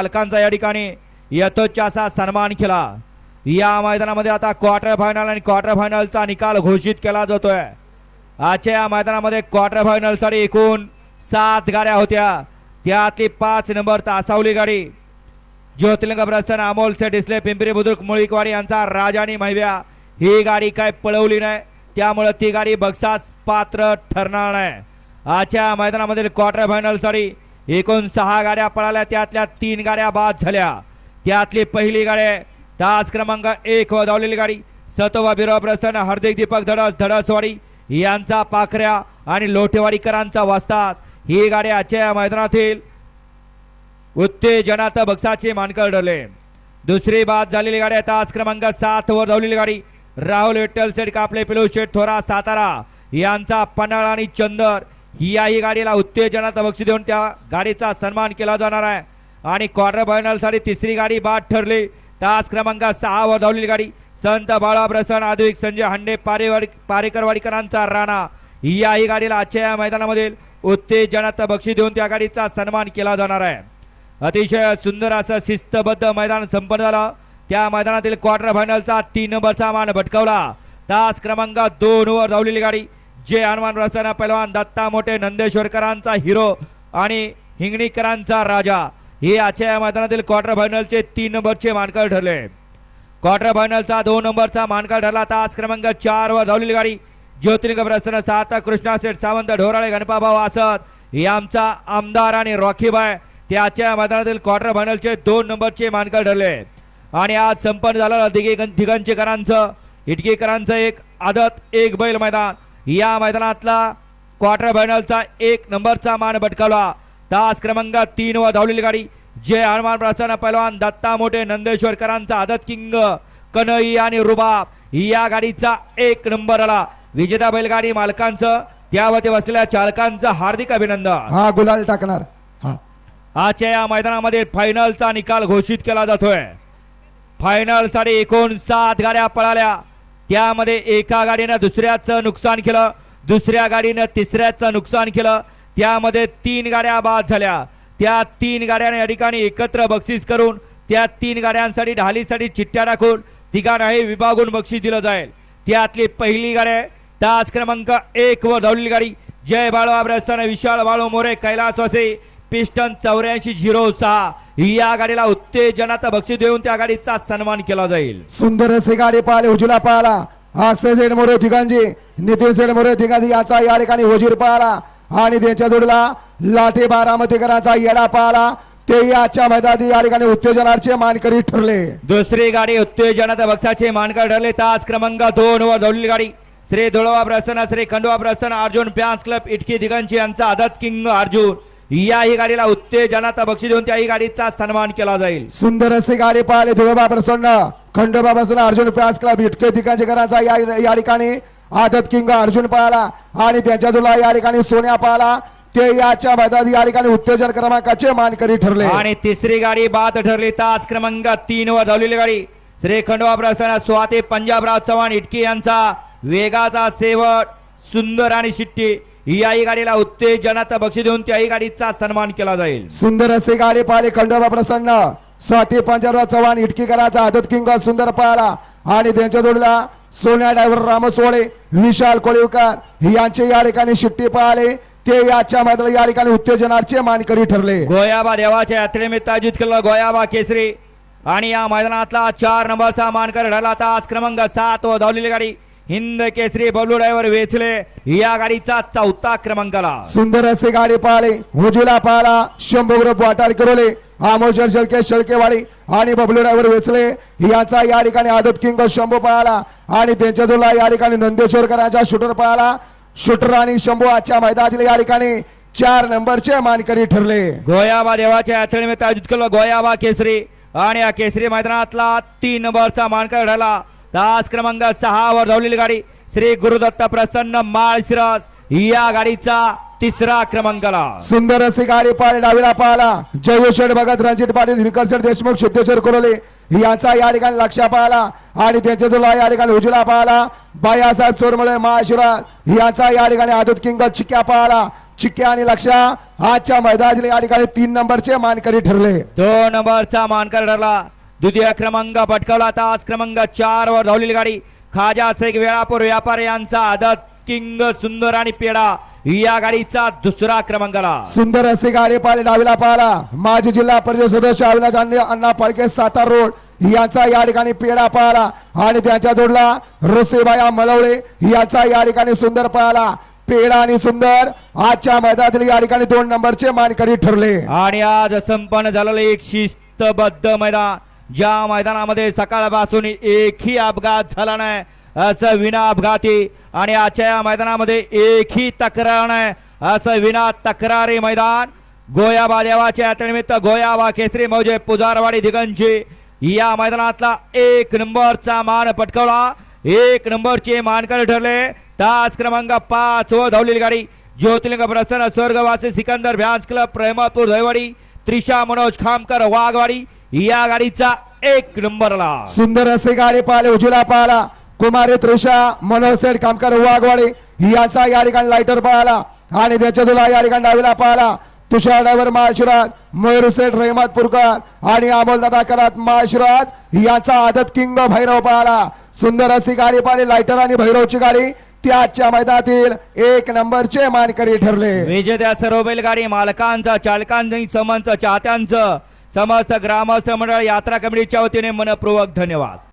मालकांचा या ठिकाणी यथोच्च असा सन्मान केला. या मैदानामध्ये आता क्वार्टर फायनल आणि क्वार्टर फायनलचा निकाल घोषित केला जातोय. आजच्या या मैदानामध्ये क्वार्टर फायनलसाठी एकूण सात गाड्या होत्या. त्यातली पाच नंबर तासावली गाडी. ज्योतिलिंग प्रसन्न अमोल से डिस्ले पिंपरी बुद्रुक मुळीकवाडी यांचा राजानी महिव्या. ही गाडी काय पळवली नाही. त्यामुळे ती गाडी बक्षास पात्र ठरणार नाही. आजच्या मैदानामधील क्वार्टर फायनलसाठी एकूण सहा गाड्या पळाल्या त्यातल्या तीन गाड्या बाद झाल्या. त्यातली पहिली गाडी तास क्रमांक एक व धावलेली गाडी. सतोबा बिरो प्रसन्न हार्दिक दीपक धडस धडसवाडी यांचा पाखऱ्या आणि लोटेवाडीकरांचा वाजतात ही गाडी आजच्या मैदानातील उत्तेजनात बक्षाचे मानकर ठरले. दुसरी बाद झालेली गाडी तास क्रमांक सात वर धावलेली गाडी. राहुल विठ्ठल शेठ कापले पिलू शेठ थोरा सातारा यांचा पन्हाळ आणि चंदर याही गाडीला उत्तेजनाचा बक्षी देऊन त्या गाडीचा सन्मान केला जाणार आहे. आणि क्वार्टर फायनलसाठी तिसरी गाडी बाद ठरली. तास क्रमांक सहावर धावलेली गाडी. संत बाळा प्रसन्न आधुनिक संजय हांडे पारेवाडी पारेकरवाडीकरांचा राणा. ही आई गाडीला आजच्या या मैदानामधील उत्तेजनाचं बक्षी देऊन त्या गाडीचा सन्मान केला जाणार आहे. अतिशय सुंदर असं शिस्तबद्ध मैदान संपन्न झालं. त्या मैदानातील क्वार्टर फायनलचा तीन नंबरचा मान भटकवला. तास क्रमांक दोन वर धावलेली गाडी. जे हनुमान प्रसन्न पैलवान दत्ता मोठे नंदेश्वरकरांचा हिरो आणि हिंगणीकरांचा राजा हे आजच्या या मैदानातील क्वार्टर फायनलचे तीन नंबरचे मानकर ठरले. क्वार्टर फायनलचा दोन नंबरचा मानकर ठरला तास क्रमांक चार वर धावलेली गाडी ज्योतिर्लिंग प्रसन्न सार्थक कृष्णा सेठ सावंत ढोराळे गणपाभाऊ आसत आमचा आमदार आणि रॉकीबाय ते आजच्या मैदानातील क्वार्टर फायनलचे दोन नंबरचे मानकर ठरले. आणि आज संपन्न झालं दिघे दिगंचेकरांचं इटकेकरांचं एक आदत एक बैल मैदान. या मैदानातला क्वार्टर फायनलचा एक नंबरचा मान भटकावला. तास क्रमांक तीन वर धावलेली गाडी. जय हनुमान प्रसन्न पैलवान दत्ता मोठे नंदेश्वरकरांचा आदत किंग कनई आणि रुबाब या गाडीचा एक नंबर आला. विजेता बैलगाडी मालकांचं त्यावरती बसलेल्या चालकांचं हार्दिक अभिनंदन. हा गुलाल टाकणार. हा. आजच्या या मैदानामध्ये फायनलचा निकाल घोषित केला जातोय. फायनलसाठी एकूण सात गाड्या पळाल्या. त्यामध्ये एका गाडीनं दुसऱ्याचं नुकसान केलं दुसऱ्या गाडीनं तिसऱ्याचं नुकसान केलं. त्यामध्ये तीन गाड्या बाद झाल्या. त्या तीन गाड्यांना या ठिकाणी एकत्र बक्षीस करून त्या तीन गाड्यांसाठी ढालीसाठी चिठ्ठ्या टाकून तिघांनाही विभागून बक्षीस दिलं जाईल. त्यातली पहिली गाडी आहे तास क्रमांक एक वर धावलेली गाडी. जय बाळू आब्रसन विशाल बाळू मोरे कैलास वसे पिस्टन चौऱ्याऐंशी झिरो सहा. या गाडीला उत्तेजनाचं बक्षीस देऊन त्या गाडीचा सन्मान केला जाईल. सुंदर असे गाडी पाहिले उजला पाहला अक्षय सेठ मोरे ठिकाणजी नितीन सेठ मोरे ठिकाणी याचा या ठिकाणी वजीर पाहला. आणि त्यांच्या जोडीला लाटे बारामतीकरांचा येडा पाहला. ते याच्या मैदानी या ठिकाणी उत्तेजनाचे मानकरी ठरले. दुसरी गाडी उत्तेजनाचं बक्षाचे मानकर ठरले. तास क्रमांक दोन वर धावलेली गाडी. श्री धुळवा प्रसन्न श्री खंडवा प्रसन्न अर्जुन पॅन्स क्लब इटकी दिगंची यांचा आदत किंग अर्जुन. याही गाडीला उत्तेजनाचं बक्षीस देऊन त्याही गाडीचा सन्मान केला जाईल. सुंदर असे गाडी पाहिले धुळबा प्रसन्न खंडोबा प्रसन्न अर्जुन प्यास क्लब इटके ठिकाणचे करांचा या या ठिकाणी. आदत किंग अर्जुन पाहला आणि त्यांच्या जोडीला या ठिकाणी सोन्या पाहला ते याच्या मैदानी या ठिकाणी उत्तेजन क्रमांकाचे मानकरी ठरले. आणि तिसरी गाडी बाद ठरली तास क्रमांक तीन वर धावलेली गाडी. श्री खंडवा प्रसन्न स्वाती पंजाबराव चव्हाण इटकी यांचा वेगाचा सेवट सुंदर आणि शिट्टी. याही गाडीला उत्तेजनाचं बक्षीस देऊन त्याही गाडीचा सन्मान केला जाईल. सुंदर असे गाडी पाहिले खंडोबा प्रसन्न. स्वाती पंजाबराव चव्हाण इटकीकरांचा आदत किंग सुंदर पाहला आणि त्यांच्या जोडीला सोन्या ड्रायव्हर रामसोळे विशाल कोळीवकर. यांचे या ठिकाणी शिट्टी पाहिले. ते याच्या मैदानात या ठिकाणी उत्तेजनाचे मानकरी ठरले. गोयाबा देवाच्या यात्रेनिमित्त आयोजित केलेला गोयाबा केसरी. आणि या मैदानातला चार नंबरचा मानकर ढाला तास क्रमांक सात व धावलेली गाडी. हिंद केसरी बबलू ड्रायव्हर वेचले. या गाडीचा चौथा क्रमांकाला सुंदर असे गाडी पाहिले उजवीला पाहला शंभू ग्रुप वाटार करवले आमोजर शेळके शेळकेवाडी आणि बबलू ड्रायव्हर वेचले. याचा या ठिकाणी आदत किंग शंभू पाहला आणि त्यांच्या जोडला या ठिकाणी नंदेश्वरकरांचा शूटर पाहला शूटर आणि शंभू आजच्या मैदानातील या ठिकाणी चार नंबरचे मानकरी ठरले. गोयाबा देवाच्या यात्रेनिमित्त आयोजित केलेला गोयाबा केसरी. आणि या केसरी मैदानातला तीन नंबरचा मानकर ढाला तास क्रमांक सहा वर धावलेली गाडी. श्री गुरुदत्त प्रसन्न माळशिरस या गाडीचा तिसरा क्रमांकाला. सुंदर अशी गाडी पाहिले डावीला पाहला जयशेठ भगत रणजित पाटील हिरकरशेठ देशमुख सिद्धेश्वर कोरोले यांचा या ठिकाणी लक्ष पाहला आणि त्यांच्या तुला या ठिकाणी उजला पाहला बायासाहेब चोरमळे महाशिराज यांचा या ठिकाणी आदत किंग चिक्या पाहला चिक्के आणि लक्षा आजच्या मैदानातील या ठिकाणी तीन नंबरचे मानकरी ठरले. दोन नंबरचा मानकर ठरला. द्वितीय क्रमांक पटकावला. तास क्रमांक चार वर धावलेली गाडी. खाजा शेख वेळापूर व्यापारी यांचा आदत. किंग सुंदर आणि पेडा या गाडीचा दुसरा क्रमांकाला. सुंदर असे गाडी पाहिले डावीला पाहिला माजी जिल्हा परिषद सदस्य अविनाश अण्णा अण्णा पालके सातार रोड. यांचा या ठिकाणी पेढा पाहिला आणि त्यांच्या जोडला रोसेबाया मलवळे याचा या ठिकाणी सुंदर पाहिला पेढा आणि सुंदर आजच्या मैदानातील या ठिकाणी दोन नंबरचे मानकरी ठरले. आणि आज संपन्न झालेलं एक शिस्तबद्ध मैदान. ज्या मैदानामध्ये सकाळपासून एकही अपघात झाला नाही असं विना अपघाती आणि आजच्या या मैदानामध्ये एकही तक्रार नाही असं विना तक्रारी मैदान. गोयाबा देवाच्या यात्रेनिमित्त गोयाबा केसरी मौजे पुजारवाडी दिगंजी या मैदानातला एक नंबरचा मान पटकवला. एक नंबरचे मानकर ठरले. तास क्रमांक पाच व धावलेली गाडी. ज्योतिलिंग प्रसन्न स्वर्गवासी सिकंदर भ्यान्स क्लब प्रेमापूर दहिवाडी त्रिशा मनोज खामकर वाघवाडी या गाडीचा एक नंबरला. सुंदर असे गाडी पाहिले उजवीला पाहिला. कुमारी त्रिषा मनोज सेठ कामकर वाघवाडी याचा या ठिकाणी लायटर पाहिला. आणि त्याच्या तुला या ठिकाणी डावीला पाहिला. तुषार ड्रायव्हर माळशिराज मयूर सेठ रहमतपूरकर आणि अमोल दादा करात माळशिराज याचा आदत किंग भैरव पाहिला. सुंदर अशी गाडी पाहिली लायटर आणि भैरवची गाडी. त्याच्या मैदानातील एक नंबरचे मानकरी ठरले. विजेत्या सर्व बैलगाडी मालकांचं चालकांचं समंच चाहत्यांचं समस्त ग्रामस्थ मंडळ यात्रा कमिटीच्या वतीने मनपूर्वक धन्यवाद.